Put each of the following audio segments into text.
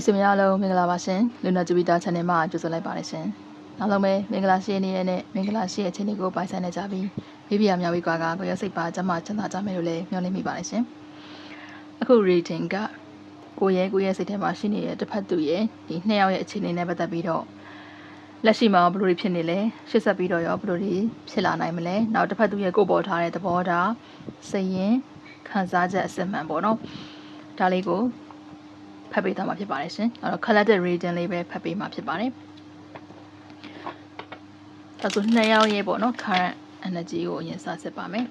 မိတ်ဆွေများအားလုံးမင်္ဂလာပါရှင်လူနာဂျူပီတာ channel မှာကြိုဆိုလိုက်ပါတယ်ရှင်အားလုံးပဲမင်္ဂလာရှိနေရတဲ့မင်္ဂလာရှိတဲ့ချိန်တွေကိုပိုင်ဆိုင်နေကြပြီးမိဖုရားများဝေးကွာကကိုရစိတ်ပါကျမချမ်းသာကြမယ်လို့လည်းမျှော်လင့်မိပါတယ်ရှင်အခု reading ကကိုရဲကိုရဲစိတ်ထဲမှာရှိနေတဲ့တစ်ဖက်သူရဲ့ဒီနှစ်ယောက်ရဲ့အခြေအနေနဲ့ပတ်သက်ပြီးတော့လက်ရှိမှာဘယ်လိုတွေဖြစ်နေလဲရှစ်ဆက်ပြီးတော့ရောဘယ်လိုတွေဖြစ်လာနိုင်မလဲနောက်တစ်ဖက်သူရဲ့ကိုယ်ပေါ်ထားတဲ့သဘောထားစိတ်ရင်ခံစားချက်အစစ်မှန်ပေါ့နော်ဒါလေးကို ဖတ်ပေးသွားမှာဖြစ်ပါတယ်ရှင်အဲ့တော့ collected reading လေးပဲဖတ်ပေးမှာဖြစ်ပါတယ်ဒါဆိုနှစ်ယောက်ရဲ့ပေါ့နော် current energy ကိုအရင်စစစ်ပါမယ်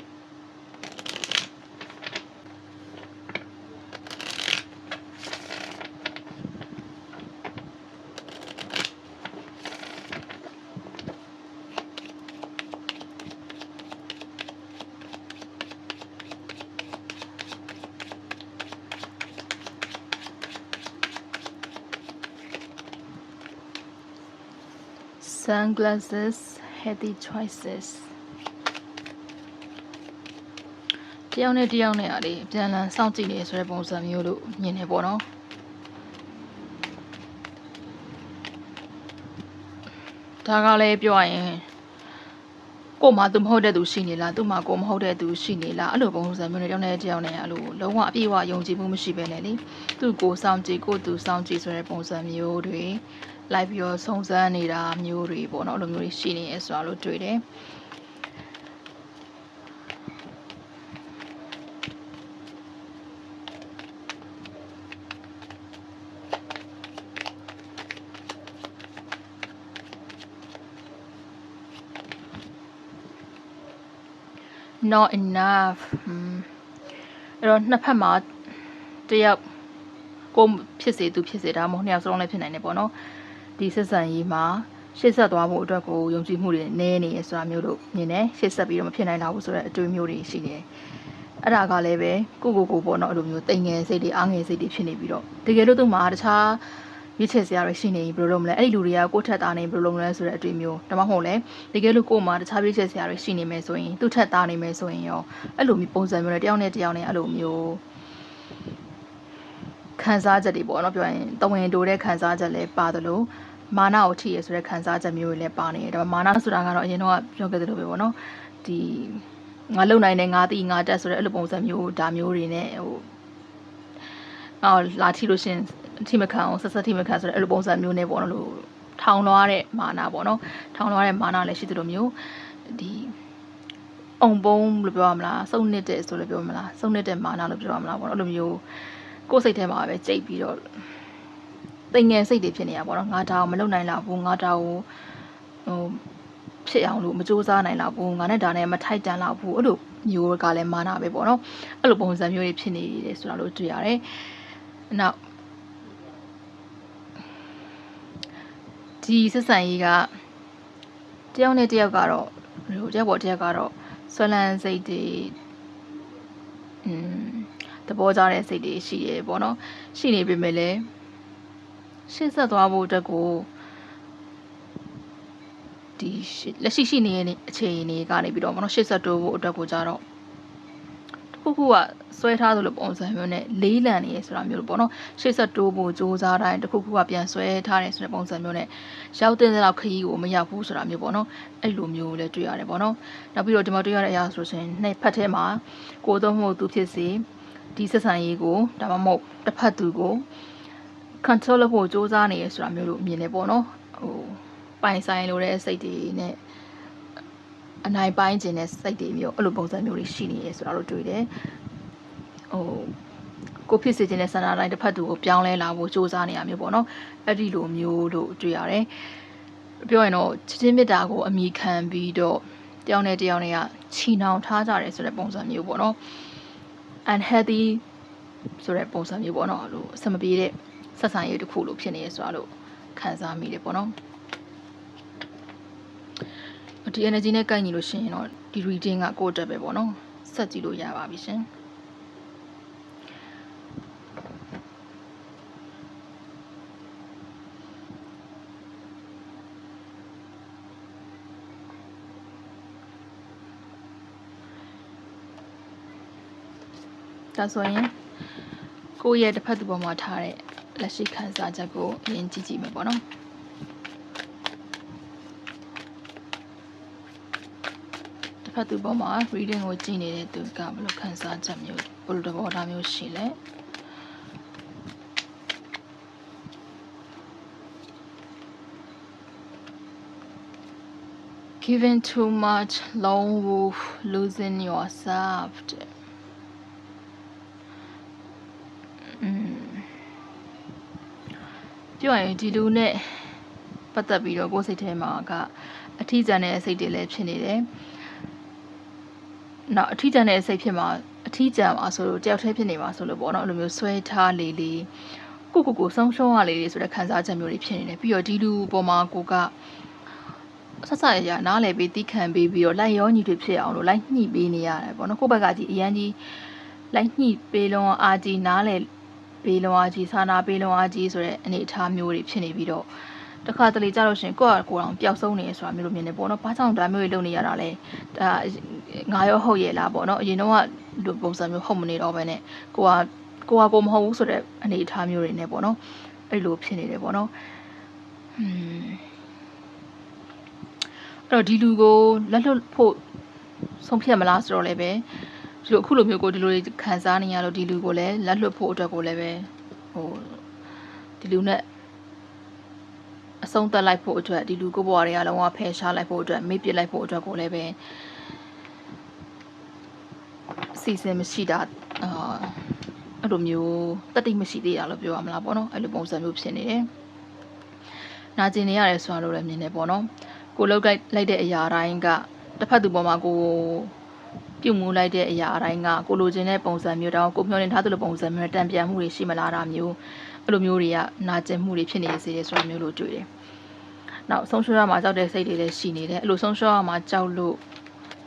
sunglasses healthy choices တယောက်နဲ့တယောက်နဲ့အားလေပြန်လည်စောင့်ကြည့်နေဆိုတဲ့ပုံစံမျိုးလို့မြင်နေပေါ့နော်ဒါကလည်းပြောရရင်ကို့မှာသူမဟုတ်တဲ့သူရှိနေလားသူ့မှာကိုမဟုတ်တဲ့သူရှိနေလားအဲ့လိုပုံစံမျိုးနဲ့တယောက်နဲ့တယောက်နဲ့အဲ့လိုလုံးဝအပြည့်အဝယုံကြည်မှုမရှိပဲနဲ့လေသူ့ကိုစောင့်ကြည့်ကို့သူစောင့်ကြည့်ဆိုတဲ့ပုံစံမျိုးတွေ လိုက်ပြီးတော့စုံစမ်းနေတာမျိုးတွေပေါ့နော်အဲ့လိုမျိုးတွေရှိနေရဲဆိုတာလို့တွေ့တယ် not enough อืมအဲ့တော့နှစ်ဖက်မှာတယောက်ကိုဖြစ်စေသူဖြစ်စေဒါမှမဟုတ်နှစ်ယောက်စလုံးလည်းဖြစ်နိုင်တယ်ပေါ့နော် ဒီဆက်ဆံရေးမှာရှေ့ဆက်သွားဖို့အတွက်ကိုယုံကြည်မှုတွေနည်းနေရဆိုတာမျိုးလို့မြင်တယ်ရှေ့ဆက်ပြီးတော့မဖြစ်နိုင်တော့ဘူးဆိုတဲ့အတွေးမျိုးတွေရှိတယ်အဲ့ဒါကလည်းပဲကိုကိုကိုပေါ့နော်အဲ့လိုမျိုးတိမ်ငယ်စိတ်တွေအားငယ်စိတ်တွေဖြစ်နေပြီးတော့တကယ်လို့သူ့မှာတခြားရွေးချယ်စရာတွေရှိနေပြီဘယ်လိုလုပ်မလဲအဲ့ဒီလူတွေကကိုယ့်ထက်သားနေဘယ်လိုလုပ်မလဲဆိုတဲ့အတွေ့မျိုးဒါမှမဟုတ်လဲတကယ်လို့ကိုယ့်မှာတခြားရွေးချယ်စရာတွေရှိနေမယ်ဆိုရင်သူ့ထက်သားနေမယ်ဆိုရင်ရောအဲ့လိုမျိုးပုံစံမျိုးနဲ့တယောက်နဲ့တယောက်နဲ့အဲ့လိုမျိုး ခံစားချက်တွေပေါ့နော်ပြောရင်တဝင်တိုးတဲ့ခံစားချက်လည်းပါတယ်လို့မာနကိုထိရဆိုတဲ့ခံစားချက်မျိုးတွေလည်းပါနေတယ်ဒါပေမဲ့မာနဆိုတာကတော့အရင်တော့ပြောခဲ့သလိုပဲပေါ့နော်ဒီငါလုံနိုင်တယ်ငါတီးငါတက်ဆိုတဲ့အဲ့လိုပုံစံမျိုးဒါမျိုးတွေနဲ့ဟိုအော်လာထီလို့ရှရင်ထိမခံအောင်ဆက်ဆက်ထိမခံဆိုတဲ့အဲ့လိုပုံစံမျိုးနဲ့ပေါ့နော်လို့ထောင်လွှားတဲ့မာနာပေါ့နော်ထောင်လွှားတဲ့မာနာလည်းရှိသလိုမျိုးဒီအုံပုံးလို့ပြောရမလားစုံနစ်တဲ့ဆိုလို့ပြောမလားစုံနစ်တဲ့မာနာလို့ပြောရမလားပေါ့နော်အဲ့လိုမျိုး ကိုယ်စိတ်ထဲမှာပဲကြိတ်ပြီးတော့တိမ်ငယ်စိတ်တွေဖြစ်နေတာပေါ့နော်ငါဒါကိုမလုပ်နိုင်တော့ဘူးငါဒါကိုဟိုဖြစ်အောင်လို့မစူးစမ်းနိုင်တော့ဘူးငါနဲ့ဒါနဲ့မထိုက်တန်တော့ဘူးအဲ့လိုမျိုးကလည်းမာနာပဲပေါ့နော်အဲ့လိုပုံစံမျိုးတွေဖြစ်နေတယ်ဆိုတာလို့တွေ့ရတယ်နောက်ဒီဆက်ဆံရေးကတယောက်နဲ့တယောက်ကတော့ဟိုတယောက်ပေါ်တယောက်ကတော့ဆွလန်းစိတ်တွေอืม သဘောကျတဲ့စိတ်တွေရှိရပေါ့နော်ရှိနေပေမဲ့လည်းရှေ့ဆက်သွားဖို့အတွက်ကိုဒီလက်ရှိရှိနေတဲ့အခြေအနေကနေပြီးတော့မနော်ရှေ့ဆက်တိုးဖို့အတွက်ကိုကြတော့တစ်ခုခုကဆွဲထားသလိုပုံစံမျိုးနဲ့လေးလံနေရဆိုတာမျိုးလို့ပေါ့နော်ရှေ့ဆက်တိုးဖို့စ조사တိုင်းတစ်ခုခုကပြန်ဆွဲထားတယ်ဆိုတဲ့ပုံစံမျိုးနဲ့ရောက်တဲ့လောက်ခရီးကိုမရောက်ဘူးဆိုတာမျိုးပေါ့နော်အဲ့လိုမျိုးလည်းတွေ့ရတယ်ပေါ့နော်နောက်ပြီးတော့ဒီမှာတွေ့ရတဲ့အရာဆိုရှင်နှစ်ဖက်ထဲမှာကိုသုံးမှုသူဖြစ်စေ ဒီဆက်ဆံရေးကိုဒါမှမဟုတ်တစ်ဖက်သူကို control လုပ်ဖို့စူးစမ်းနေရဆိုတာမျိုးလို့မြင်နေပေါ့နော်ဟိုပိုင်ဆိုင်လိုတဲ့စိတ်တွေနဲ့အနိုင်ပိုင်းခြင်းတဲ့စိတ်တွေမျိုးအဲ့လိုပုံစံမျိုးတွေရှိနေရဆိုတာလို့တွေ့တယ်ဟိုကိုဖြစ်စေခြင်းတဲ့ဆန္ဒတိုင်းတစ်ဖက်သူကိုပြောင်းလဲလာဖို့စူးစမ်းနေရမျိုးပေါ့နော်အဲ့ဒီလိုမျိုးလို့တွေ့ရတယ်ပြောရင်တော့ချစ်ချင်းမေတ္တာကိုအမိခံပြီးတော့တယောက်နဲ့တယောက်နဲ့ကချီနှောင်ထားကြတယ်ဆိုတဲ့ပုံစံမျိုးပေါ့နော်။ unhealthy ဆိုတဲ့ပုံစံမျိုးပေါ့နော်အဲ့လိုအဆင်မပြေတဲ့ဆက်ဆံရေးတစ်ခုလို့ဖြစ်နေရဆိုတာလို့ခံစားမိတယ်ပေါ့နော်ဒီ energy နဲ့ကိုက်ညီလို့ရှိရင်တော့ဒီ reading ကကိုယ့်အတွက်ပဲပေါ့နော်ဆက်ကြည့်လို့ရပါပြီရှင် ဒါဆိုရင်ကိုယ့်ရဲ့တစ်ဖက်သူပေါ်မှာထားတဲ့လက်ရှိခံစားချက်ကိုအရင်ကြည့်ကြည့်မယ်ပေါ့နော်တစ်ဖက်သူပေါ်မှာ reading ကိုကြည့်နေတဲ့သူကဘယ်လိုခံစားချက်မျိုးဘယ်လိုသဘောထားမျိုးရှိလဲ giving too much lone wolf losing yourself တဲ့อืม ပြောရရင်ဒီလူနဲ့ပတ်သက်ပြီးတော့ကိုယ်စိတ်ထဲမှာကအထီးကျန်တဲ့စိတ်တွေလည်းဖြစ်နေတယ်။နောက်အထီးကျန်တဲ့စိတ်ဖြစ်မှာအထီးကျန်မှာဆိုလို့တယောက်တည်းဖြစ်နေမှာဆိုလို့ပေါ့နော်အဲ့လိုမျိုးဆွဲထားလေလေကိုကိုကိုဆုံးရှုံးရလေလေဆိုတဲ့ခံစားချက်မျိုးတွေဖြစ်နေတယ်ပြီးတော့ဒီလူပေါ်မှာကိုကဆက်ဆက်ရရနားလည်ပြီးတိခံပေးပြီးတော့လိုက်ရောညီတွေဖြစ်အောင်လို့လိုက်ညှိပေးနေရတယ်ပေါ့နော်ကိုယ့်ဘက်ကကြီးအရန်ကြီးလိုက်ညှိပေးလုံးအာကြီးနားလ ည်ပေးလုံးအာကြီးစာနာပေးလုံးအာကြီးဆိုတဲ့အနေအထားမျိုးတွေဖြစ်နေပြီးတော့တခါတလေကြလို့ရှင်ကိုယ့်အကိုယ်အောင်ပျောက်ဆုံးနေဆိုတာမျိုးလိုမြင်နေပေါ့နော်ဘာကြောင့်ဒါမျိုးတွေလုပ်နေရတာလဲဒါငါရောဟုတ်ရဲ့လားပေါ့နော်အရင်တော့ကလူပုံစံမျိုးဟုတ်မနေတော့ဘဲနဲ့ကိုကကိုကကိုမဟုတ်ဘူးဆိုတဲ့အနေအထားမျိုးတွေနဲ့ပေါ့နော်အဲ့လိုဖြစ်နေတယ်ပေါ့နော်อืมအဲ့တော့ဒီလူကိုလက်လွတ်ဖို့ဆုံးဖြတ်မလားဆိုတော့လည်းပဲ ဒီလိုအခုလိုမျိုးကိုဒီလိုခံစားနေရလို့ဒီလူကိုလည်းလက်လွတ်ဖို့အတွက်ကိုလည်းပဲဟိုဒီလူနဲ့အဆုံးသတ်လိုက်ဖို့အတွက်ဒီလူကိုဘွားတွေကလုံးဝဖယ်ရှားလိုက်ဖို့အတွက်မေ့ပစ်လိုက်ဖို့အတွက်ကိုလည်းပဲစီစဉ်မရှိတာအာအဲ့လိုမျိုးတတိမရှိသေးတာလို့ပြောရမလားပေါ့နော်အဲ့လိုပုံစံမျိုးဖြစ်နေတယ်နာကျင်နေရတယ်ဆိုတာလို့လည်းမြင်နေပေါ့နော်ကိုလောက်လိုက်တဲ့အရာတိုင်းကတစ်ဖက်သူပေါ်မှာကို ပြုတ်မှုလိုက်တဲ့အရာအတိုင်းကကိုလိုချင်တဲ့ပုံစံမျိုးတောင်ကိုမျှော်လင့်ထားသလိုပုံစံမျိုးတံပြန်မှုတွေရှိမလားတာမျိုးအဲ့လိုမျိုးတွေကနာကျင်မှုတွေဖြစ်နေစေတယ်ဆိုတာမျိုးလို့တွေ့တယ်။နောက်ဆုံးရှုံးရမှာကြောက်တဲ့စိတ်တွေလည်းရှိနေတယ်။အဲ့လိုဆုံးရှုံးရမှာကြောက်လို့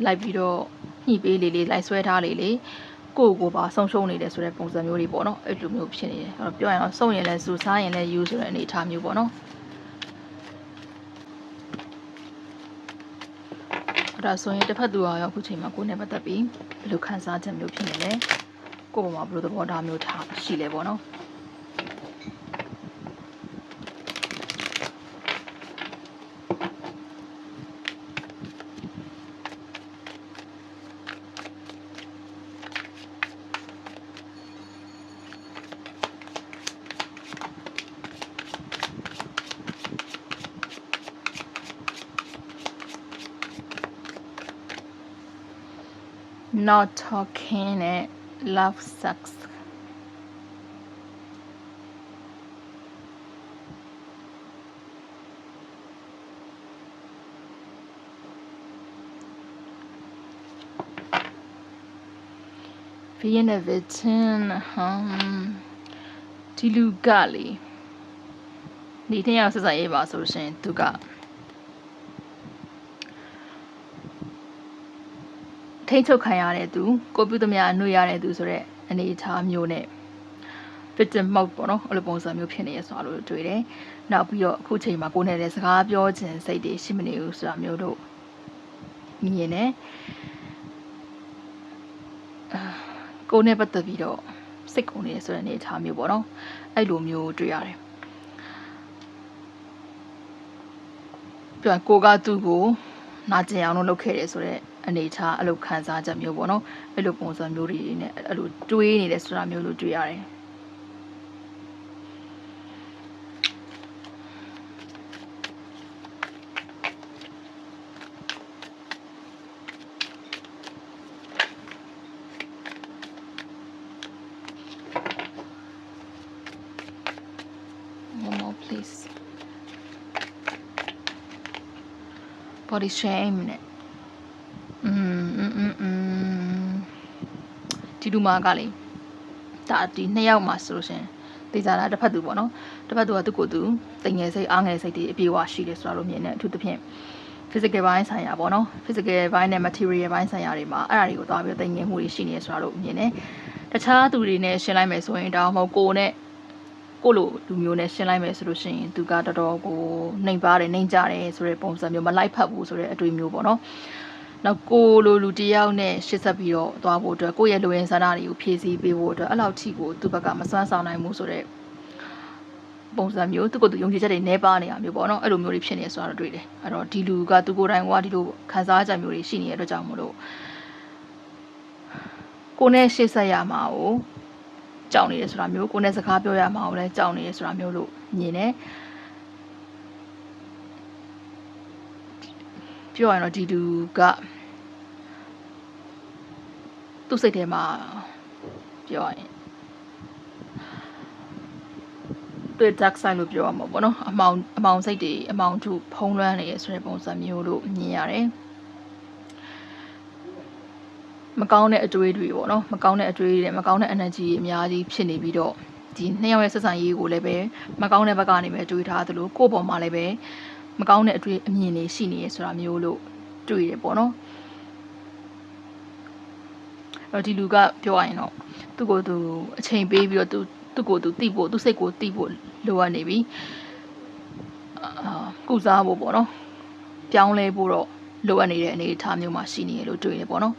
လိုက်ပြီးတော့ညှိပေးလေလေလိုက်ဆွဲထားလေလေကိုကိုပါဆုံးရှုံးနေတယ်ဆိုတဲ့ပုံစံမျိုးတွေပေါ့နော်အဲ့လိုမျိုးဖြစ်နေတယ်။အဲ့တော့ပြောရရင်တော့စုံရင်လည်းစူစားရင်လည်းယူဆိုတဲ့အနေအထားမျိုးပေါ့နော်။ ဒါဆိုရင်တစ်ဖက်သူရောအခုချိန်မှာကိုယ်နဲ့ပတ်သက်ပြီးဘယ်လိုခံစားချက်မျိုးဖြစ်နေလဲကိုယ့်ဘဝမှာဘယ်လိုသဘောထားမျိုးထားရှိလဲပေါ့နော် not talking it love sucks ဘီယနေဗစ်ချင်ဟမ်ဒီလူကလေဒီ天ရောက်ဆက်ဆက်ရေးပါဆိုရှင်သူက ထိတ်ချုပ်ခံရတဲ့သူကိုပြုသမျှအနှွေရတဲ့သူဆိုတဲ့အနေအထားမျိုးနဲ့ victim mode ပေါ့နော်အဲ့လိုပုံစံမျိုးဖြစ်နေရဆိုတာလို့တွေ့တယ်။နောက်ပြီးတော့အခုချိန်မှာကိုယ်နဲ့လည်းစကားပြောခြင်းစိတ်တွေရှိမနေဘူးဆိုတာမျိုးတို့မြင်နေအာကိုယ်နဲ့ပတ်သက်ပြီးတော့စိတ်ကုန်နေဆိုတဲ့အနေအထားမျိုးပေါ့နော်။အဲ့လိုမျိုးတွေ့ရတယ်။ပြန်ကိုကသူ့ကိုနာကျင်အောင်လုပ်ခဲ့တယ်ဆိုတော့ အနေထားအဲ့လိုခံစားချက်မျိုးပေါ့နော်အဲ့လိုပုံစံမျိုးတွေနဲ့အဲ့လိုတွေးနေတယ်ဆိုတာမျိုးလို့တွေ့ရတယ် One more please body shame နဲ့ ဒီလူမာကလေဒါဒီနှစ်ယောက်မှာဆိုလို့ရှင်တေချာတာတစ်ဖက်သူပေါ့နော်တစ်ဖက်သူကသူ့ကိုယ်သူတိမ်ငယ်စိတ်အားငယ်စိတ်တွေအပြေအဝရှိတယ်ဆိုတာလို့မြင်တယ်အထူးသဖြင့် physical ဘိုင်းဆိုင်ရာပေါ့နော် physical ဘိုင်းနဲ့ material ဘိုင်းဆိုင်ရာတွေမှာအဲ့အရာတွေကိုသွားပြီးတိမ်ငယ်မှုတွေရှိနေတယ်ဆိုတာလို့မြင်တယ်တခြားသူတွေနဲ့ရှင်းလိုက်မယ်ဆိုရင်ဒါမှမဟုတ်ကိုယ်နဲ့ကိုလိုလူမျိုးနဲ့ရှင်းလိုက်မယ်ဆိုလို့ရှိရင်သူကတော်တော်ကိုနှိမ်ပါတယ်နှိမ်ကြတယ်ဆိုတဲ့ပုံစံမျိုးမလိုက်ဖက်ဘူးဆိုတဲ့အတွေ့မျိုးပေါ့နော် နောက်ကိုလိုလူတယောက်နဲ့ရှစ်ဆက်ပြီးတော့သွားဖို့အတွက်ကိုယ့်ရဲ့လူရင်းဆန္ဒတွေကိုဖြည့်ဆည်းပေးဖို့အတွက်အဲ့လောက်ထိကိုသူ့ဘက်ကမစွမ်းဆောင်နိုင်ဘူးဆိုတော့ပုံစံမျိုးသူကသူယုံကြည်ချက်တွေနှဲပါနေတာမျိုးပေါ့နော်အဲ့လိုမျိုးတွေဖြစ်နေဆိုတာတော့တွေ့တယ်အဲ့တော့ဒီလူကသူကိုယ်တိုင်ကဒီလိုခံစားချက်မျိုးတွေရှိနေတဲ့အတွက်ကြောင့်မလို့ကိုနဲ့ရှေ့ဆက်ရမှာကိုကြောက်နေတယ်ဆိုတာမျိုးကိုနဲ့စကားပြောရမှာကိုလည်းကြောက်နေတယ်ဆိုတာမျိုးလို့မြင်တယ် ပြောရရင်တော့ဒီလူကသူ့စိတ်ထဲမှာပြောရရင်တွေ့ dark side လို့ပြောရမှာပေါ့နော်အမောင်အမောင်စိတ်တွေအမောင်ထုဖုံးလွှမ်းနေရဆိုတဲ့ပုံစံမျိုးလို့မြင်ရတယ်မကောင်းတဲ့အတွေးတွေပေါ့နော်မကောင်းတဲ့အတွေးတွေမကောင်းတဲ့ energy တွေအများကြီးဖြစ်နေပြီးတော့ဒီနှစ်ယောက်ရဲ့ဆက်ဆံရေးကိုလည်းပဲမကောင်းတဲ့ဘက်ကနေပဲတွေးထားသလိုကိုယ့်ပေါ်မှာလည်းပဲ မကောင်းတဲ့အတွေးအမြင်တွေရှိနေရဆိုတာမျိုးလို့တွေ့ရပေါ့နော်တော့ဒီလူကပြောရရင်တော့သူ့ကိုယ်သူအချိန်ပေးပြီးတော့သူသူ့ကိုယ်သူတိဖို့သူ့စိတ်ကိုတိဖို့လိုအပ်နေပြီအာကုစားဖို့ပေါ့နော်ပြောင်းလဲဖို့တော့လိုအပ်နေတဲ့အနေအထားမျိုးမှာရှိနေရလို့တွေ့ရပေါ့နော်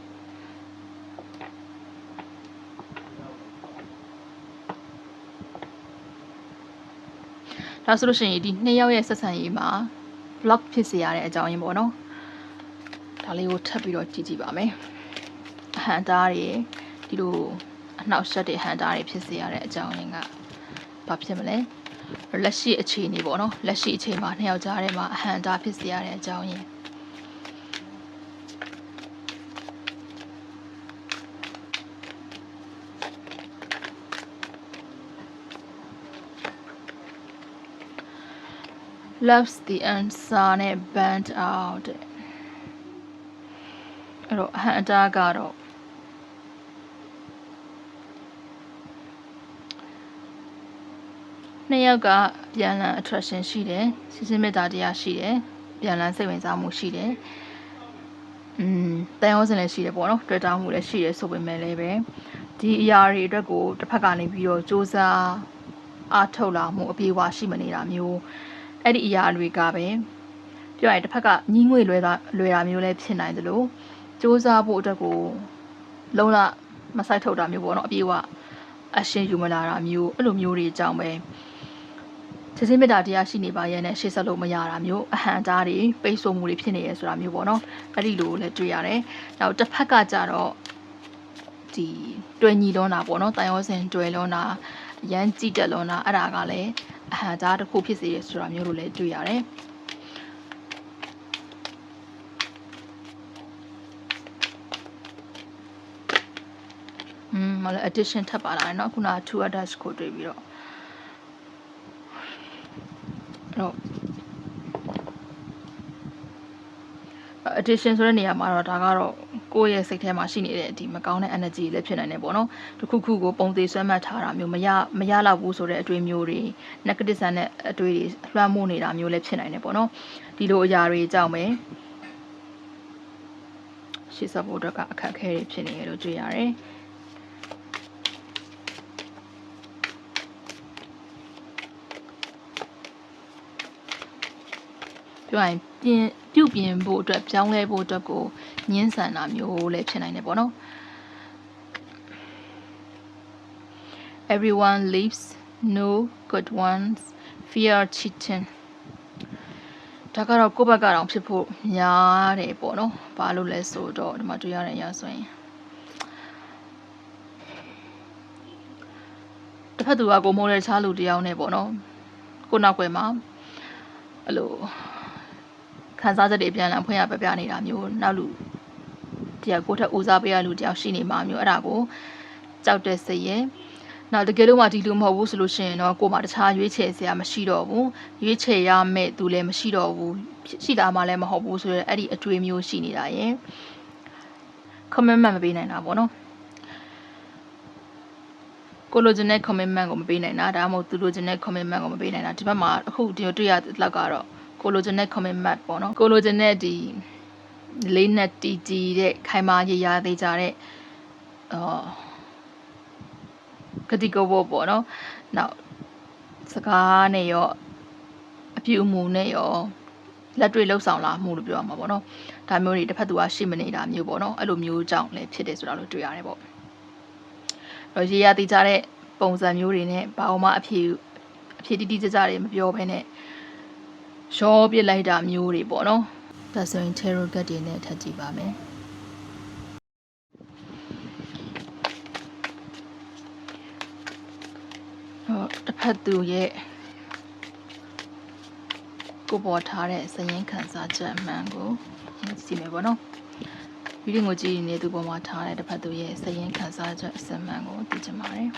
ဒါဆိုလို့ရှိရင်ဒီနှစ်ယောက်ရဲ့ဆက်ဆံရေးမှာ block ဖြစ်စေရတဲ့အကြောင်းရင်းပေါ့နော်ဒါလေးကိုထပ်ပြီးတော့ကြည့်ကြည့်ပါမယ်အဟန်တားတွေဒီလိုအနှောက်အယှက်တွေဟန်တားတွေဖြစ်စေရတဲ့အကြောင်းရင်းကဘာဖြစ်မလဲလက်ရှိအခြေအနေပေါ့နော်လက်ရှိအခြေမှာနှစ်ယောက်ကြားထဲမှာအဟန်တားဖြစ်စေရတဲ့အကြောင်းရင်း loves the answer နဲ့ band out တဲ့အဲ့တော့အဟန်အတားကတော့နှစ်ယောက်ကပြန်လည် attraction ရှိတယ်စီစဉ်မေတ္တာတရားရှိတယ်ပြန်လည်စိတ်ဝင်စားမှုရှိတယ်อืมတန်ရောစင်လည်းရှိတယ်ပေါ့နော်တွေ့တာမှုလည်းရှိတယ်ဆိုပေမဲ့လည်းပဲဒီအရာတွေအတွက်ကိုတစ်ဖက်ကနေပြီးတော့စူးစမ်းအားထုတ်လာမှုအပြေအဝရှိမနေတာမျိုး အဲ့ဒီအရာတွေကပဲပြောရရင်တစ်ဖက်ကညီးငွေလွဲတာလွယ်တာမျိုးလည်းဖြစ်နိုင်သလိုစူးစမ်းဖို့အတွက်ကိုလုံးဝမဆိုင်ထုတ်တာမျိုးပေါ့နော်အပြေအဝအရှင်းယူမလာတာမျိုးအဲ့လိုမျိုးတွေအကြောင်းပဲစစ်စစ်မေတ္တာတရားရှိနေပါရဲ့နဲ့ရှေ့ဆက်လို့မရတာမျိုးအဟံတားတွေပိတ်ဆို့မှုတွေဖြစ်နေရဆိုတာမျိုးပေါ့နော်အဲ့ဒီလိုလည်းတွေ့ရတယ်။နောက်တစ်ဖက်ကကြတော့ဒီတွယ်ညီလွန်းတာပေါ့နော်တိုင်ရောစင်တွယ်လွန်းတာရမ်းကြည့်တက်လွန်းတာအဲ့ဒါကလည်း အဟံတားတစ်ခုဖြစ်စေရဆိုတာမျိုးလိုလည်းတွေ့ရတယ်။อืมမလဲ addition ထပ်ပါလာတယ်เนาะခုနက2 attach ကိုတွေ့ပြီးတော့အဲ့တော့ addition ဆိုတဲ့နေရာမှာတော့ဒါကတော့ ကိုယ့်ရဲ့စိတ်ထဲမှာရှိနေတဲ့ဒီမကောင်းတဲ့ energy လည်းဖြစ်နိုင်တယ်ပေါ့နော်တခုခုကိုပုံသေးဆွဲမှတ်ထားတာမျိုးမရမရတော့ဘူးဆိုတဲ့အတွေ့မျိုးတွေ negative ဆန်တဲ့အတွေ့တွေလွှမ်းမိုးနေတာမျိုးလည်းဖြစ်နိုင်တယ်ပေါ့နော်ဒီလိုအရာတွေကြောင့်ပဲရှေ့ဆက်ဖို့အတွက်ကအခက်အခဲတွေဖြစ်နေရလို့တွေ့ရတယ် ပြောရရင်ပြင်ပြုပြင်ဖို့အတွက်ပြောင်းလဲဖို့အတွက်ကိုညှင်းဆန်တာမျိုးလည်းဖြစ်နိုင်တယ်ပေါ့နော် Everyone leaves no good ones fear cheating ဒါကတော့ကိုယ့်ဘက်ကတော့ဖြစ်ဖို့များတယ်ပေါ့နော်ဘာလို့လဲဆိုတော့ဒီမှာတွေ့ရတဲ့အရာဆိုရင်တစ်ဖက်သူကကိုမိုးတဲ့ချားလူတယောက်နဲ့ပေါ့နော်ကိုနောက်ွယ်မှာအဲ့လို ခန်းစားချက်တွေပြန်လာဖွင့်ရပြပြနေတာမျိုးနောက်လူတယောက်ကိုထက်ဦးစားပေးရလူတယောက်ရှိနေမှာမျိုးအဲ့ဒါကိုကြောက်တဲ့စိတ်ရဲ့နောက်တကယ်လို့မှဒီလူမဟုတ်ဘူးဆိုလို့ရှိရင်တော့ကိုယ်မှတခြားရွေးချယ်စရာမရှိတော့ဘူးရွေးချယ်ရမယ့်သူလည်းမရှိတော့ဘူးရှိတာမှလည်းမဟုတ်ဘူးဆိုတော့အဲ့ဒီအတွေ့အမျိုးရှိနေတာရဲ့ commitment မပေးနိုင်တာပေါ့နော်ကိုလိုချင်တဲ့ commitment ကိုမပေးနိုင်တာဒါမှမဟုတ်သူလိုချင်တဲ့ commitment ကိုမပေးနိုင်တာဒီဘက်မှာအခုဒီတွေ့ရလောက်ကတော့ ကိုလိုချင်တဲ့ commitment ပေါ့နော်ကိုလိုချင်တဲ့ဒီလေးနဲ့တီတီတဲ့ခိုင်မာရရသေးကြတဲ့အော်ကတိကဝတ်ပေါ့နော်နောက်စကားနဲ့ရောအပြုအမူနဲ့ရောလက်တွေ့လှုပ်ဆောင်လာမှုလို့ပြောရမှာပေါ့နော်ဒါမျိုးတွေတစ်ဖက်သူကရှိမနေတာမျိုးပေါ့နော်အဲ့လိုမျိုးကြောင့်လည်းဖြစ်တယ်ဆိုတာလို့တွေ့ရတယ်ပေါ့အဲ့တော့ရေရသေးကြတဲ့ပုံစံမျိုးတွေနဲ့ဘာမှအဖြစ်အဖြစ်တိတိကျကျတွေမပြောဘဲနဲ့ ရောပြစ်လိုက်တာမျိုးတွေပေါ့နော်ဒါဆိုရင် tarot card တွေနဲ့ထပ်ကြည့်ပါမယ်ဟောတစ်ဖက်သူရဲ့ကိုပေါ်ထားတဲ့စရင်ခံစားချက်အမှန်ကိုကြည့်မယ်ပေါ့နော်ဗီဒီယိုကိုကြည့်နေသူပေါ်မှာထားတဲ့တစ်ဖက်သူရဲ့စရင်ခံစားချက်အစမှန်ကိုသိချင်ပါတယ်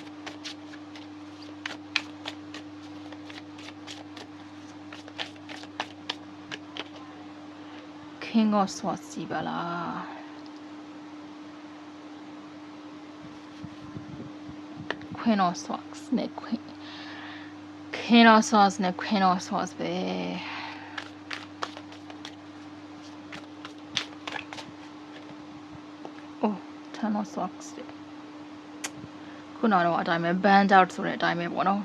King of Swords ကြည့်ပါလား Queen of Swords နဲ့ Queen King of Swords နဲ့ Queen of Swords ပဲအိုး Ten of Swords တဲ့ခုနကတော့အတိုင်းပဲ band out ဆိုတဲ့အတိုင်းပဲပေါ့နော်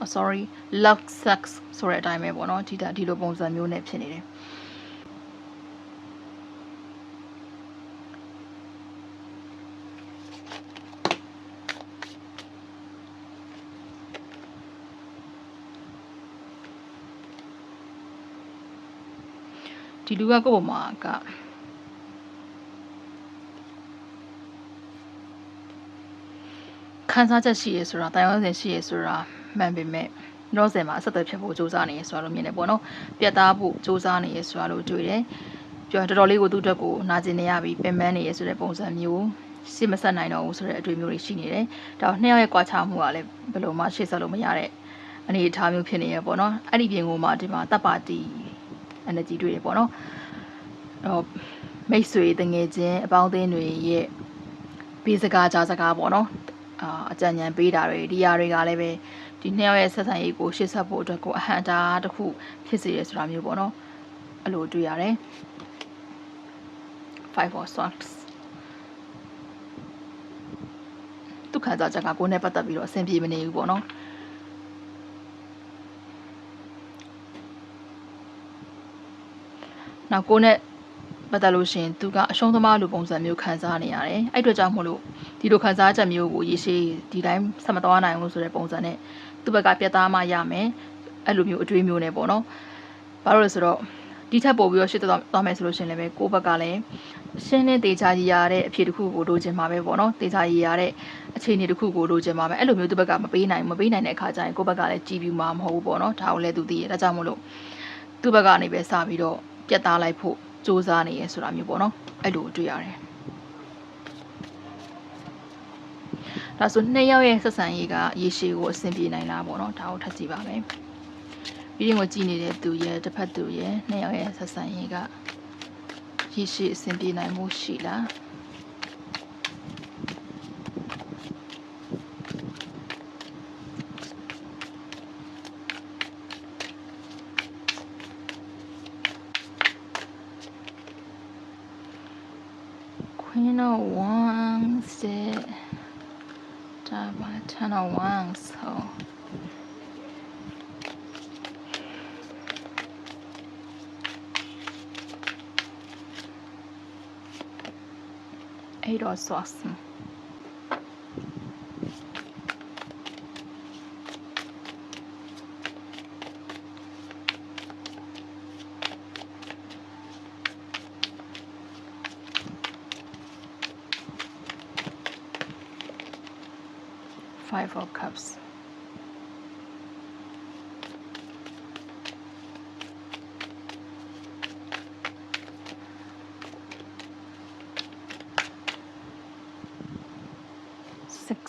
oh, sorry love sex ဆိုတဲ့အတိုင်းပဲပေါ့နော်ဒီတာဒီလိုပုံစံမျိုးနဲ့ဖြစ်နေတယ် ဒီလူကကိုယ့်ပေါ်မှာကခံစားချက်ရှိရဆိုတာတိုင်ဝမ်စင်ရှိရဆိုတာမှန်ပေမဲ့တော့စင်မှာအဆက်အသွယ်ဖြစ်ဖို့စူးစမ်းနေရဆိုတာလို့မြင်နေပေါ့နော်ပြတ်သားဖို့စူးစမ်းနေရဆိုတာလို့တွေ့တယ်ပြောတော်တော်လေးကိုသူ့အတွက်ကိုနာကျင်နေရပြီးပင်ပန်းနေရဆိုတဲ့ပုံစံမျိုးစိမဆက်နိုင်တော့ဘူးဆိုတဲ့အတွေ့အမျိုးတွေရှိနေတယ်ဒါနှစ်ယောက်ရဲ့ကြွားချမှုကလည်းဘယ်လိုမှရှေ့ဆက်လို့မရတဲ့အနေအထားမျိုးဖြစ်နေရပေါ့နော်အဲ့ဒီပြင်ကိုမှဒီမှာတပ်ပါတီ energy တွေ့ရပေါ့နော်ဟိုမိတ်ဆွေတငယ်ချင်းအပေါင်းအသင်းတွေရဲ့ပေးစကားကြားစကားပေါ့နော်အာအကြံဉာဏ်ပေးတာတွေဒီຢာတွေကလည်းပဲဒီနှစ်ယောက်ရဲ့ဆက်ဆံရေးကိုရှေ့ဆက်ဖို့အတွက်ကိုအဟန့်တာတစ်ခုဖြစ်စေရဆိုတာမျိုးပေါ့နော်အဲ့လိုတွေ့ရတယ် five of swords သူခံစားချက်ကကိုယ်နဲ့ပတ်သက်ပြီးတော့အဆင်ပြေမနေဘူးပေါ့နော် နောက်ကိုယ်နဲ့ပတ်သက်လို့ရှိရင်သူကအရှုံးသမားလိုပုံစံမျိုးခံစားနေရတယ်အဲ့အတွက်ကြောင့်မို့လို့ဒီလိုခံစားချက်မျိုးကိုရေရှည်ဒီတိုင်းဆက်မသွားနိုင်ဘူးဆိုတဲ့ပုံစံနဲ့သူ့ဘက်ကပြတ်သားမှရမယ်အဲ့လိုမျိုးအတွေးမျိုးနဲ့ပေါ့နော်ဘာလို့လဲဆိုတော့ဒီထက်ပိုပြီးတော့ရှစ်သွားသွားမယ်ဆိုလို့ရှိရင်လည်းပဲကိုယ့်ဘက်ကလည်းရှင်းနဲ့တေချာရည်ရတဲ့အဖြစ်တစ်ခုကိုလိုချင်မှာပဲပေါ့နော်တေချာရည်ရတဲ့အခြေအနေတစ်ခုကိုလိုချင်မှာပဲအဲ့လိုမျိုးသူ့ဘက်ကမပေးနိုင်မပေးနိုင်တဲ့အခါကျရင်ကိုယ့်ဘက်ကလည်းကြည်ပြူမှာမဟုတ်ဘူးပေါ့နော်ဒါကိုလည်းသူသိရဒါကြောင့်မို့လို့သူ့ဘက်ကနေပဲစပြီးတော့ ပြတ်သားလိုက်ဖို့စူးစမ်းနေရဆိုတာမျိုးပေါ့နော်အဲ့လိုတွေ့ရတယ်ဒါဆိုနှစ်ယောက်ရဲ့ဆက်ဆံရေးကရေရှည်ကိုအဆင်ပြေနိုင်လားပေါ့နော်ဒါကိုထပ်ကြည့်ပါမယ်ပြီးရင်ကိုကြည့်နေတဲ့သူရဲ့တစ်ဖက်သူရဲ့နှစ်ယောက်ရဲ့ဆက်ဆံရေးကရေရှည်အဆင်ပြေနိုင်မှုရှိလား bir og så astma.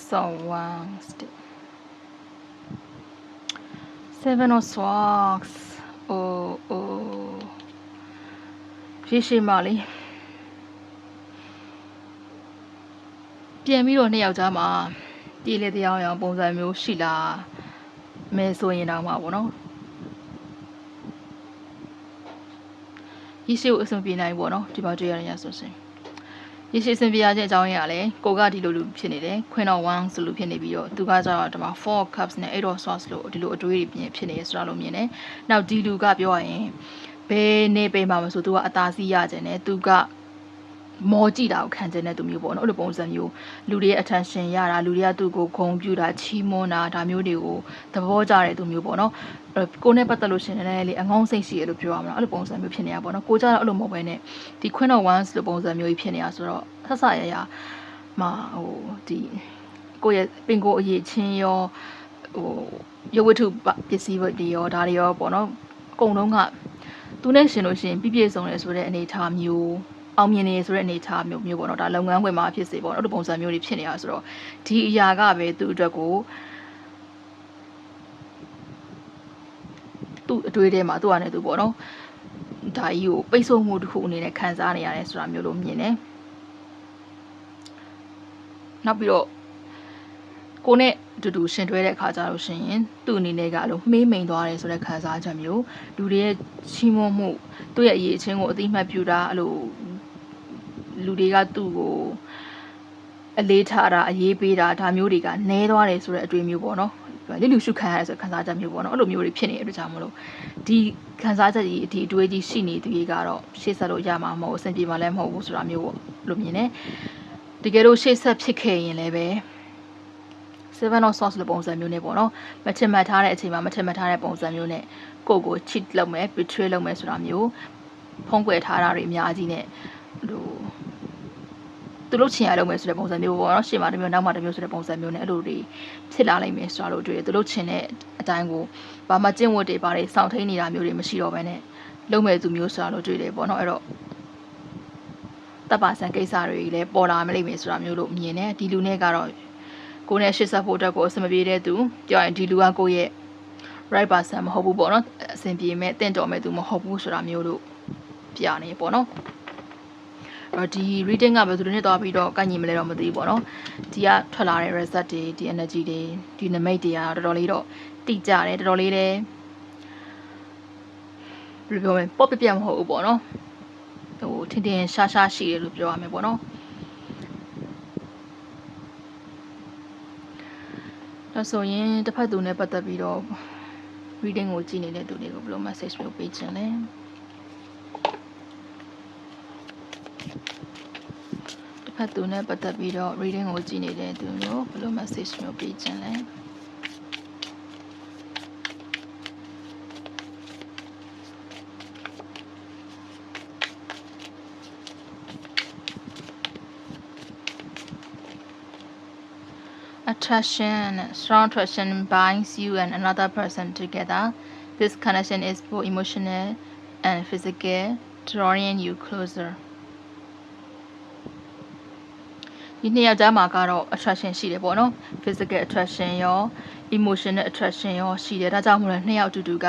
Six of Wands. Seven of Swords. Oh, oh. ရှိရှိမလေးပြန်ပြီးတော့နှစ်ယောက်ကြားမှာပြည်လေတရားအောင်ပုံစံမျိုးရှိလာမဲဆိုရင်တော့မှာပေါ့နော်ရရှိကိုအဆင်ပြေနိုင်ပေါ့နော်ဒီမှာတွေ့ရရဆိုရှင် ရရှိအဆင်ပြေရခြင်းအကြောင်းရင်းကလည်းကိုကဒီလိုလူဖြစ်နေတယ် Queen of Wands ဆိုလိုဖြစ်နေပြီးတော့သူကကျတော့ဒီမှာ4 cups နဲ့8 of swords လို့ဒီလိုအတွေးတွေပြင်ဖြစ်နေဆိုတာလို့မြင်တယ်နောက်ဒီလူကပြောရရင်ဘယ်နေပေမှာမဆိုသူကအသာစီးရခြင်းနဲ့သူက မောကြည့်တာကိုခံကျင်တဲ့သူမျိုးပေါ့နော်အဲ့လိုပုံစံမျိုးလူတွေရဲ့ attention ရတာလူတွေကသူ့ကိုဂုဏ်ပြုတာချီးမွမ်းတာဒါမျိုးတွေကိုသဘောကျတဲ့သူမျိုးပေါ့နော်အဲ့တော့ကိုနဲ့ပတ်သက်လို့ရှရင်လည်းလေအငေါင်းစိတ်ရှိရလို့ပြောရမှာအဲ့လိုပုံစံမျိုးဖြစ်နေတာပေါ့နော်ကိုကြတော့အဲ့လိုမဟုတ်ဘဲနဲ့ဒီ Queen of Wands လိုပုံစံမျိုးကြီးဖြစ်နေတာဆိုတော့ဆက်ဆရရမှာဟိုဒီကိုရဲ့ပင်ကိုအရေးချင်းရောဟိုရုပ်ဝတ္ထုပစ္စည်းတွေရောဒါတွေရောပေါ့နော်အကုန်လုံးကသူနဲ့ရှင်လို့ရှိရင်ပြည့်ပြည့်စုံတယ်ဆိုတဲ့အနေအထားမျိုး အောင်မြင်နေဆိုတဲ့အနေအထားမျိုးမျိုးပေါ့နော်ဒါလုပ်ငန်းခွင်မှာဖြစ်စေပေါ့နော်အဲ့လိုပုံစံမျိုးတွေဖြစ်နေတာဆိုတော့ဒီအရာကပဲသူ့အတွက်ကိုသူ့အတွေ့အထဲမှာသူ့အနေနဲ့သူပေါ့နော်ဒါကြီးကိုပိတ်ဆို့မှုတစ်ခုအနေနဲ့ခံစားနေရတယ်ဆိုတာမျိုးလို့မြင်တယ်နောက်ပြီးတော့ကိုနဲ့အတူတူရှင်တွဲတဲ့အခါကျလို့ရှိရင်သူ့အနေနဲ့ကအဲ့လိုမှေးမိန်သွားတယ်ဆိုတဲ့ခံစားချက်မျိုးလူတွေရဲ့ချီးမွမ်းမှုသူ့ရဲ့အရေးအချင်းကိုအတိအမှတ်ပြုတာအဲ့လို လူတွေကသူ့ကိုအလေးထားတာအရေးပေးတာဒါမျိုးတွေကနည်းသွားတယ်ဆိုတဲ့အတွေ့မျိုးပေါ့နော်လစ်လူရှုခံရတယ်ဆိုခံစားချက်မျိုးပေါ့နော်အဲ့လိုမျိုးတွေဖြစ်နေတဲ့အတွက်ကြောင့်မလို့ဒီခံစားချက်ကြီးဒီအတွေ့အကြီးရှိနေသူကြီးကတော့ရှေ့ဆက်လို့ရမှာမဟုတ်အဆင်ပြေမှာလည်းမဟုတ်ဘူးဆိုတာမျိုးပေါ့လို့မြင်တယ်တကယ်လို့ရှေ့ဆက်ဖြစ်ခဲ့ရင်လည်းပဲ7 of swords လိုပုံစံမျိုးနဲ့ပေါ့နော်မထင်မှတ်ထားတဲ့အချိန်မှာမထင်မှတ်ထားတဲ့ပုံစံမျိုးနဲ့ကိုယ့်ကို cheat လုပ်မယ် betray လုပ်မယ်ဆိုတာမျိုးဖုံးကွယ်ထားတာတွေအများကြီးနဲ့ဟို သူတို့ချင်ရလုပ်မယ်ဆိုတဲ့ပုံစံမျိုးပေါ့နော်ရှေ့မှာတစ်မျိုးနောက်မှာတစ်မျိုးဆိုတဲ့ပုံစံမျိုးနဲ့အဲ့လိုတွေဖြစ်လာနိုင်မယ်ဆိုတာလို့တွေ့တယ်သူတို့ချင်တဲ့အတိုင်းကိုဘာမှကျင့်ဝတ်တွေဘာတွေစောင့်ထိန်နေတာမျိုးတွေမရှိတော့ဘဲနဲ့လုပ်မဲ့သူမျိုးဆိုတာလို့တွေ့တယ်ပေါ့နော်အဲ့တော့တပ်ပါဆန်ကိစ္စတွေလည်းပေါ်လာမလိမ့်မယ်ဆိုတာမျိုးလို့မြင်တယ်ဒီလူနဲ့ကတော့ကိုနဲ့ရှစ်ဆက်ဖို့အတွက်ကိုအဆင်မပြေတဲ့သူပြောရင်ဒီလူကကိုရဲ့ right person မဟုတ်ဘူးပေါ့နော်အဆင်ပြေမဲ့တင့်တော်မဲ့သူမဟုတ်ဘူးဆိုတာမျိုးလို့ပြနေပေါ့နော်အဲ့ တော့ဒီ reading ကဘယ်သူတွေနဲ့သွားပြီးတော့ကန့်ညီမလဲတော့မသိဘူးပေါ့နော်ဒီကထွက်လာတဲ့ result တွေဒီ energy တွေဒီ name တွေကတော့တော်တော်လေးတော့တိကျတယ်တော်တော်လေးလည်းဘယ်လိုပြောမလဲ pop ပြပြမဟုတ်ဘူးပေါ့နော်ဟိုထင်ထင်ရှားရှားရှိတယ်လို့ပြောရမယ်ပေါ့နော်ဒါဆိုရင်တစ်ဖက်သူနဲ့ပတ်သက်ပြီးတော့ reading ကိုကြည့်နေတဲ့သူတွေကိုဘယ်လို message မျိုးပေးချင်လဲတစ် ဖက်သူနဲ့ပတ်သက်ပြီးတော့ reading ကိုကြည့်နေတဲ့သူမျိုးဘယ်လို message မျိုးပေးချင်လဲ attraction strong attraction binds you and another person together this connection is both emotional and physical drawing you closer ဒီနှစ်ယောက်ကြားမှာကတော့ attraction ရှိတယ်ပေါ့နော် physical attraction ရော emotional attraction ရောရှိတယ်ဒါကြောင့်မို့လဲနှစ်ယောက်အတူတူက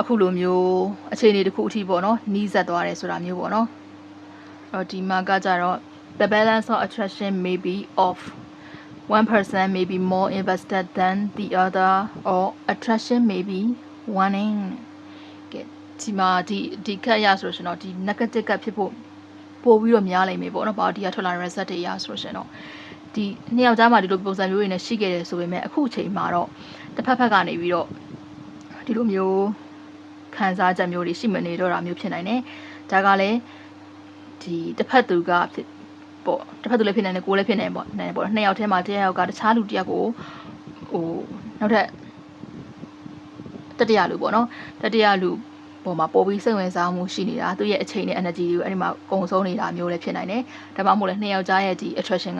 အခုလိုမျိုးအခြေအနေတစ်ခုအထိပေါ့နော်နီးစပ်သွားတယ်ဆိုတာမျိုးပေါ့နော်အဲ့တော့ဒီမှာကကြတော့ the balance of attraction may be off one person may be more invested than the other or attraction may be wanting ကဲဒီမှာဒီဒီခက်ရဆိုလို့ရှင်တော့ဒီ negative ကဖြစ်ဖို့ ပို့ပြီးတော့များလိမ့်မယ်ပေါ့နော်ဘာဒီကထွက်လာတဲ့ result တွေရဆိုလို့ရှင်တော့ဒီနှစ်ယောက်ကြားမှာဒီလိုပုံစံမျိုးတွေနဲ့ရှိခဲ့တယ်ဆိုပေမဲ့အခုချိန်မှာတော့တစ်ဖက်ဖက်ကနေပြီးတော့ဒီလိုမျိုးခံစားချက်မျိုးတွေရှိမနေတော့တာမျိုးဖြစ်နိုင်တယ်ဒါကလည်းဒီတစ်ဖက်သူကဖြစ်ပေါ့တစ်ဖက်သူလည်းဖြစ်နိုင်တယ်ကိုယ်လည်းဖြစ်နိုင်ပေါ့နိုင်ပေါ့နှစ်ယောက်ထဲမှာတစ်ယောက်ကတခြားလူတစ်ယောက်ကိုဟိုနောက်ထပ်တတိယလူပေါ့နော်တတိယလူ ပေါ်မှာပို့ပြီးစိတ်ဝင်စားမှုရှိနေတာသူ့ရဲ့အချိန်နဲ့ energy ကိုအဲ့ဒီမှာကုံဆုံးနေတာမျိုးလည်းဖြစ်နိုင်တယ်ဒါမှမဟုတ်လည်းနှစ်ယောက်ကြားရဲ့ဒီ attraction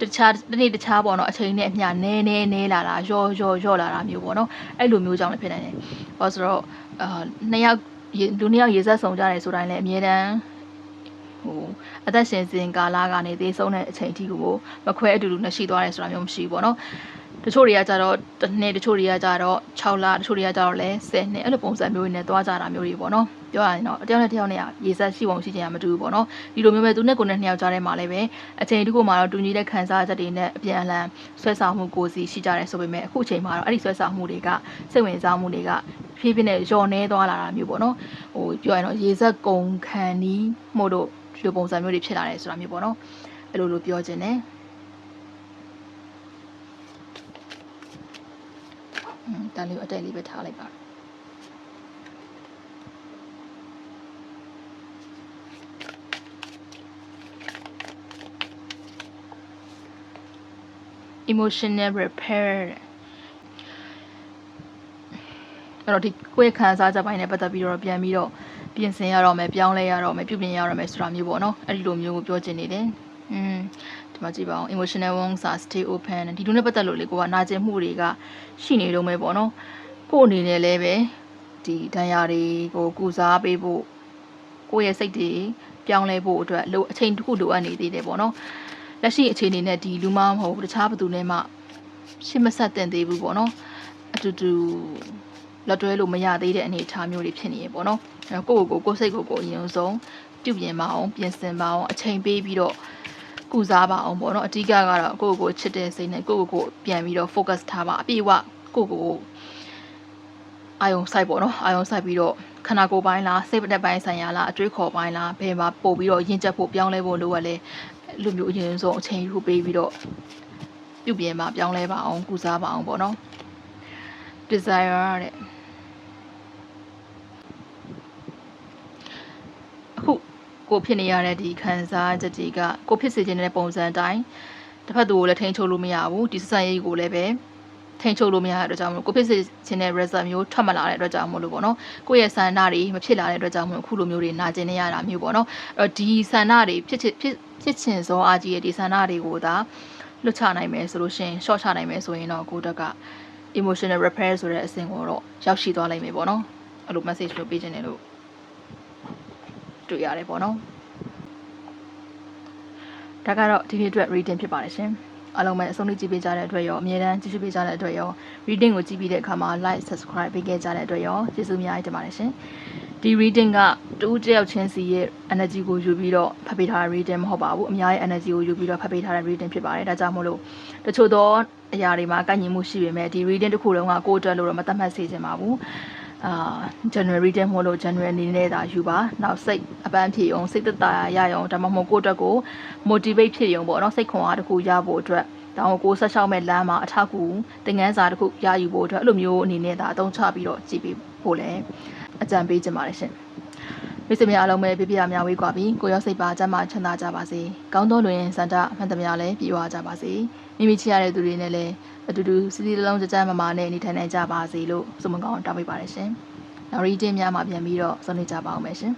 ကတခြားတနေ့တခြားပေါ့နော်အချိန်နဲ့အမျှနဲနဲနဲလာတာရော့ရော့ရော့လာတာမျိုးပေါ့နော်အဲ့လိုမျိုးကြောင့်လည်းဖြစ်နိုင်တယ်ဘာလို့ဆိုတော့အာနှစ်ယောက်လူနှစ်ယောက်ရေဆက်ဆုံကြတယ်ဆိုတိုင်းလည်းအမြဲတမ်းဟိုအသက်ရှင်စဉ်ကာလကနေသေဆုံးတဲ့အချိန်ထိကိုမခွဲအတူတူနဲ့ရှိသွားတယ်ဆိုတာမျိုးမရှိဘူးပေါ့နော် တချို့တွေကကြတော့တစ်နှစ်တချို့တွေကကြတော့6လတချို့တွေကကြတော့လဲ10နှစ်အဲ့လိုပုံစံမျိုးတွေနဲ့သွားကြတာမျိုးတွေပေါ့နော်ပြောရရင်တော့တယောက်နဲ့တယောက်နဲ့ရေဆက်ရှိပုံရှိချင်ရမတူဘူးပေါ့နော်ဒီလိုမျိုးပဲသူနဲ့ကိုယ်နဲ့နှစ်ယောက်ကြားထဲမှာလည်းပဲအချိန်တစ်ခုမှာတော့တူညီတဲ့ခံစားချက်တွေနဲ့အပြန်အလှန်ဆွဲဆောင်မှုကိုစီရှိကြတယ်ဆိုပေမဲ့အခုအချိန်မှာတော့အဲ့ဒီဆွဲဆောင်မှုတွေကစိတ်ဝင်စားမှုတွေကဖြည်းဖြည်းနဲ့လျော့နေသွားလာတာမျိုးပေါ့နော်ဟိုပြောရရင်တော့ရေဆက်ကုံခံနီးမှုတို့ဒီလိုပုံစံမျိုးတွေဖြစ်လာတယ်ဆိုတာမျိုးပေါ့နော်အဲ့လိုလိုပြောခြင်းနဲ့ ဒါလေးကိုအတိတ်လေးပဲထားလိုက်ပါ။ emotional repair အဲ့တော့ဒီကိုယ့်ခံစားချက်ပိုင်းနဲ့ပတ်သက်ပြီးတော့ပြန်ပြီးတော့ပြင်ဆင်ရတော့မယ်ပြောင်းလဲရတော့မယ်ပြုပြင်ရတော့မယ်ဆိုတာမျိုးပေါ့နော်အဲ့ဒီလိုမျိုးကိုပြောချင်နေတယ်อืม ဒီမှာကြည့်ပါအောင် emotional wounds are stay open ဒီလိုနဲ့ပတ်သက်လို့လေကိုကနာကျင်မှုတွေကရှိနေတော့မယ်ပေါ့နော်ကို့အနေနဲ့လည်းပဲဒီဒဏ်ရာတွေကိုကုစားပေးဖို့ကိုယ့်ရဲ့စိတ်တွေပြောင်းလဲဖို့အတွက်လိုအချိန်တစ်ခုလိုအပ်နေသေးတယ်ပေါ့နော်လက်ရှိအခြေအနေနဲ့ဒီလူမမဟုတ်ဘူးတခြားဘသူနဲ့မှရှင်းမဆက်တင်သေးဘူးပေါ့နော်အတူတူလက်တွဲလို့မရသေးတဲ့အနေအထားမျိုးတွေဖြစ်နေရပေါ့နော်အဲကိုယ့်ကိုယ်ကိုကိုယ်စိတ်ကိုယ်ကိုယ်အရင်ဆုံးပြုပြင်ပါအောင်ပြင်ဆင်ပါအောင်အချိန်ပေးပြီးတော့ ကုစားပါအောင်ပေါ့နော်အဓိကကတော့ကိုယ့်ကိုယ်ကိုချစ်တဲ့စိတ်နဲ့ကိုယ့်ကိုယ်ကိုပြန်ပြီးတော့ focus ထားပါအပြည့်အဝကိုယ့်ကိုယ်ကိုအာယုံစိုက်ပေါ့နော်အာယုံစိုက်ပြီးတော့ခန္ဓာကိုယ်ပိုင်းလားစိတ်ပတ်ပိုင်းဆိုင်ရာလားအတွေးခေါ်ပိုင်းလားဘယ်မှာပို့ပြီးတော့ရင့်ကျက်ဖို့ပြောင်းလဲဖို့လိုရလဲလူမျိုးအရင်ဆုံးအချိန်ယူပေးပြီးတော့ပြုပြင်ပါပြောင်းလဲပါအောင်ကုစားပါအောင်ပေါ့နော် desire တဲ့အခု ကိုဖြစ်နေရတဲ့ဒီခံစားချက်တွေကကိုဖြစ်စေခြင်းတဲ့ပုံစံအတိုင်းတစ်ဖက်သူကိုလည်းထိန်းချုပ်လို့မရဘူးဒီစစရေးကိုလည်းပဲထိန်းချုပ်လို့မရတဲ့အတွက်ကြောင့်မလို့ကိုဖြစ်စေခြင်းတဲ့ result မျိုးထွက်မလာတဲ့အတွက်ကြောင့်မလို့ပေါ့နော်ကိုယ့်ရဲ့ဆန္ဒတွေမဖြစ်လာတဲ့အတွက်ကြောင့်မလို့အခုလိုမျိုးတွေနာကျင်နေရတာမျိုးပေါ့နော်အဲ့တော့ဒီဆန္ဒတွေဖြစ်ဖြစ်ဖြစ်ဖြစ်ချင်စောအားကြီးရဲ့ဒီဆန္ဒတွေကိုသာလွတ်ချနိုင်မယ်ဆိုလို့ရှိရင် short ချနိုင်မယ်ဆိုရင်တော့ကိုတက်က emotional repair ဆိုတဲ့အဆင့်ကိုတော့ရောက်ရှိသွားနိုင်မယ်ပေါ့နော်အဲ့လို message လို့ပေးခြင်းတယ်လို့ တွေ့ရတယ်ပေါ့နော်ဒါကတော့ဒီနေ့အတွက် reading ဖြစ်ပါတယ်ရှင်အားလုံးပဲအဆုံးထိကြည့်ပေးကြတဲ့အတွက်ရောအမြဲတမ်းကြည့်ရှုပေးကြတဲ့အတွက်ရော reading ကိုကြည့်ပြီးတဲ့အခါမှာ like subscribe ပေးခဲ့ကြတဲ့အတွက်ရောကျေးဇူးအများကြီးတင်ပါတယ်ရှင်ဒီ reading ကတူးတစ်ယောက်ချင်းစီရဲ့ energy ကိုယူပြီးတော့ဖတ်ပေးထားတဲ့ reading မဟုတ်ပါဘူးအများရဲ့ energy ကိုယူပြီးတော့ဖတ်ပေးထားတဲ့ reading ဖြစ်ပါတယ်ဒါကြောင့်မို့လို့တချို့သောအရာတွေမှာကန့်ညီမှုရှိပေမဲ့ဒီ reading တစ်ခုလုံးကကိုယ်အတွက်လို့တော့မသတ်မှတ်စေချင်ပါဘူး အာ January တဲ့မို့လို့ January အနေနဲ့သာယူပါနောက်စိတ်အပန်းဖြေအောင်စိတ်တသာရရအောင်ဒါမှမဟုတ်ကိုယ့်အတွက်ကို motivate ဖြစ်ရုံပေါ့နော်စိတ်ခွန်အားတစ်ခုရဖို့အတွက်တောင်းကိုဆက်လျှောက်မဲ့လမ်းမှာအထောက်ကူသင်ခန်းစာတစ်ခုရယူဖို့အတွက်အဲ့လိုမျိုးအနေနဲ့သာအသုံးချပြီးတော့ကြည့်ပေးဖို့လဲအကြံပေးချင်ပါတယ်ရှင်မိတ်ဆွေများအားလုံးပဲပြပြများဝေးကွာပြီးကိုရောစိတ်ပါကျမ်းမာချမ်းသာကြပါစေ။ကောင်းသောလွင်စန္ဒအမှန်တများလည်းပြည့်ဝကြပါစေ။မိမိချရတဲ့သူတွေနဲ့လည်း အတူတူစီစီလုံးကြကြမမာနဲ့နေထိုင်နိုင်ကြပါစေလို့ဆုမကောင်းတောင်းပေးပါတယ်ရှင်နောက်ရီတင်းများမှာပြန်ပြီးတော့ဆုံးနေကြပါအောင်မယ်ရှင်